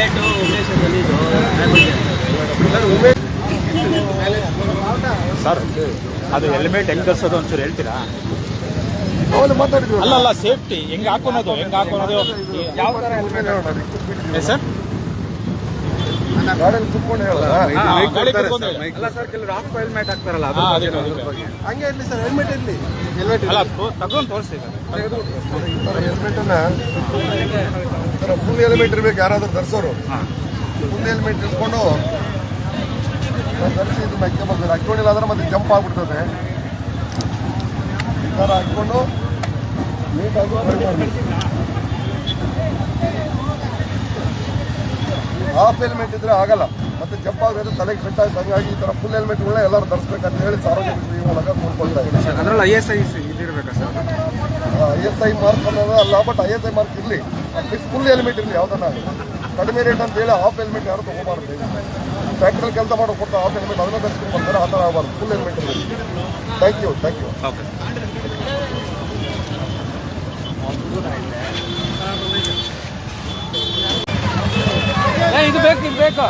Late sir ಅದು helmet ಹೆಂಗೆ ಕಳ್ಸೋದು ಒಂಚೂರು ಹೇಳ್ತೀರಾ? ಅಲ್ಲ ಅಲ್ಲ ಸೇಫ್ಟಿ ಹೆಂಗೆ ಹಾಕೊಳೋದು ಹೆಂಗೆ ಹಾಕೊಳೋದು? ಯಾವ ಥರ ಹೆಲ್ಮೆಟ್ ಸರ್ ಹಂಗೆ ಇರ್ಲಿ ಸರ್ ಹೆಲ್ಮೆಟ್ ಇರ್ಲಿ. ಹೆಲ್ಮೆಟ್ ಅಲ್ಲ ತಗೊಂಡು ತೋರಿಸಿ ಹೆಲ್ಮೆಟ್ ಅನ್ನ ಫುಲ್ ಹೆಲ್ಮೆಟ್ ಇರ್ಬೇಕು ಯಾರಾದ್ರೂ ಧರಿಸೋರು ಫುಲ್ ಹೆಲ್ಮೆಟ್ ಇಟ್ಕೊಂಡು ಧರಿಸಿ ಇದು ಹಾಕ್ಕೊಂಬರ್ಬೇಕು ಹಾಕೊಂಡಿಲ್ಲ ಅಂದ್ರೆ ಮತ್ತೆ ಜಂಪ್ ಆಗ್ಬಿಡ್ತದೆ. ಈ ಥರ ಹಾಕ್ಕೊಂಡು ನೀಟಾಗಿ ಹಾಫ್ ಹೆಲ್ಮೆಟ್ ಇದ್ರೆ ಆಗಲ್ಲ. ಮತ್ತೆ ಜಂಪ್ ತಲೆಗೆ ಕಟ್ಟಾಗಿ ಹಂಗಾಗಿ ಈ ಥರ ಫುಲ್ ಹೆಲ್ಮೆಟ್ಗಳನ್ನ ಎಲ್ಲರೂ ಧರಿಸ್ಬೇಕಂತ ಹೇಳಿ ಸಾರ್ವಜನಿಕರು ಈ ಮೂಲಕ ನೋಡ್ಕೊಳ್ತಾ ಇದ್ದಾರೆ S I S I mark ಅನ್ನೋದು ಅಲ್ಲ but I S I mark ಇರಲಿ. ಅಟ್ಲೀಸ್ಟ್ ಫುಲ್ ಹೆಲ್ಮೆಟ್ ಇರಲಿ ಯಾವ್ದನ್ನ ಕಡಿಮೆ ರೇಟ್ ಅಂತ ಹೇಳಿ ಹಾಫ್ ಹೆಲ್ಮೆಟ್ ಯಾರು ತೊಗೊಬಾರ್ದು. ಫ್ಯಾಕ್ಟ್ರಿ ಕೆಲಸ ಮಾಡೋ ಕೊಟ್ಟು ಹಾಫ್ ಹೆಲ್ಮೆಟ್ ಅದನ್ನ ಧರಿಸ್ಕೊಂಡು ಬರ್ತಾರೆ ಆ ಥರ ಆಗಬಾರ್ದು. ಫುಲ್ ಹೆಲ್ಮೆಟ್ ಇರಲಿ. Thank you thank you okay ಇದು ಬೇಕು ನಿಮ್ಗೆ ಬೇಕು.